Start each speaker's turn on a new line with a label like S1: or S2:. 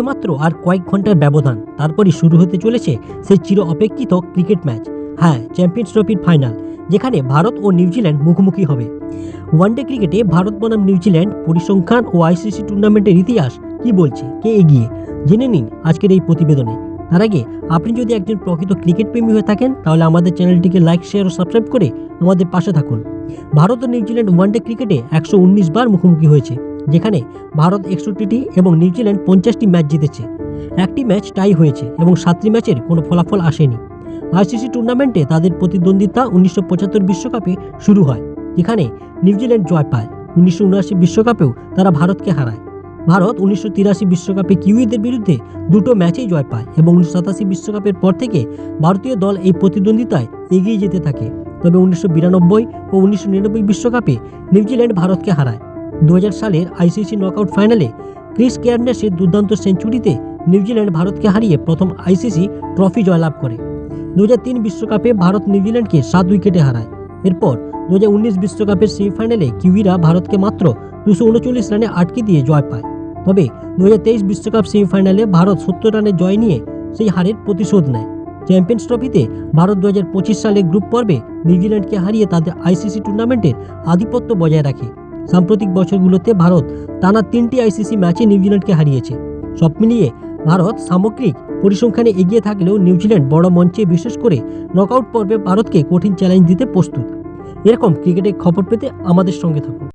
S1: হাতে মাত্র আর কয়েক ঘণ্টার ব্যবধান। তারপরই শুরু হতে চলেছে সেই চির অপেক্ষিত ক্রিকেট ম্যাচ। হ্যাঁ চ্যাম্পিয়ন্স ট্রফির ফাইনাল, যেখানে ভারত ও নিউজিল্যান্ড মুখোমুখি হবে। ওয়ানডে ক্রিকেটে ভারত বনাম নিউজিল্যান্ড পরিসংখ্যান ও আইসিসি টুর্নামেন্টের ইতিহাস কি বলছে, কে এগিয়ে? জেনে নিন আজকের এই প্রতিবেদনে। তার আগে, আপনি যদি একজন প্রকৃত ক্রিকেট প্রেমী হয়ে থাকেন, তাহলে আমাদের চ্যানেলটিকে লাইক, শেয়ার ও সাবস্ক্রাইব করে আমাদের পাশে থাকুন। ভারত ও নিউজিল্যান্ড ওয়ানডে ক্রিকেটে একশো উনিশ বার মুখোমুখি হয়েছে। যেখানে ভারত একষট্টিটি এবং নিউজিল্যান্ড পঞ্চাশটি ম্যাচ জিতেছে। একটি ম্যাচ টাই হয়েছে এবং সাতটি ম্যাচের কোনো ফলাফল আসেনি। আইসিসি টুর্নামেন্টে তাদের প্রতিদ্বন্দ্বিতা উনিশশো পঁচাত্তর বিশ্বকাপে শুরু হয়, যেখানে নিউজিল্যান্ড জয় পায়। উনিশশো বিশ্বকাপেও তারা ভারতকে হারায়। ভারত উনিশশো বিশ্বকাপে কিউইদের বিরুদ্ধে দুটো ম্যাচেই জয় পায় এবং উনিশশো বিশ্বকাপের পর থেকে ভারতীয় দল এই প্রতিদ্বন্দ্বিতায় এগিয়ে যেতে থাকে। তবে উনিশশো বিরানব্বই ও উনিশশো বিশ্বকাপে নিউজিল্যান্ড ভারতকে হারায়। দু হাজার সালের আইসিসি নকআউট ফাইনালে ক্রিস কেয়ারনেসের দুর্দান্ত সেঞ্চুরিতে নিউজিল্যান্ড ভারতকে হারিয়ে প্রথম আইসিসি ট্রফি জয়লাভ করে। দু বিশ্বকাপে ভারত নিউজিল্যান্ডকে সাত উইকেটে হারায়। এরপর দু বিশ্বকাপের সেমিফাইনালে কিউইরা ভারতকে মাত্র দুশো উনচল্লিশ রানে আটকে দিয়ে জয় পায়। তবে দু বিশ্বকাপ সেমিফাইনালে ভারত সত্তর রানে জয় নিয়ে সেই হারের প্রতিশোধ নেয়। চ্যাম্পিয়ন্স ট্রফিতে ভারত দু হাজার পঁচিশ সালে গ্রুপ পর্বে নিউজিল্যান্ডকে হারিয়ে তাদের আইসিসি টুর্নামেন্টের আধিপত্য বজায় রাখে। সাম্প্রতিক বছরগুলোতে ভারত টানা তিনটি আইসিসি ম্যাচে নিউজিল্যান্ডকে হারিয়েছে। সব মিলিয়ে ভারত সামগ্রিক পরিসংখ্যানে এগিয়ে থাকলেও নিউজিল্যান্ড বড় মঞ্চে বিশেষ করে নকআউট পর্বে ভারতকে কঠিন চ্যালেঞ্জ দিতে প্রস্তুত। এরকম ক্রিকেটের খবর পেতে আমাদের সঙ্গে থাকুন।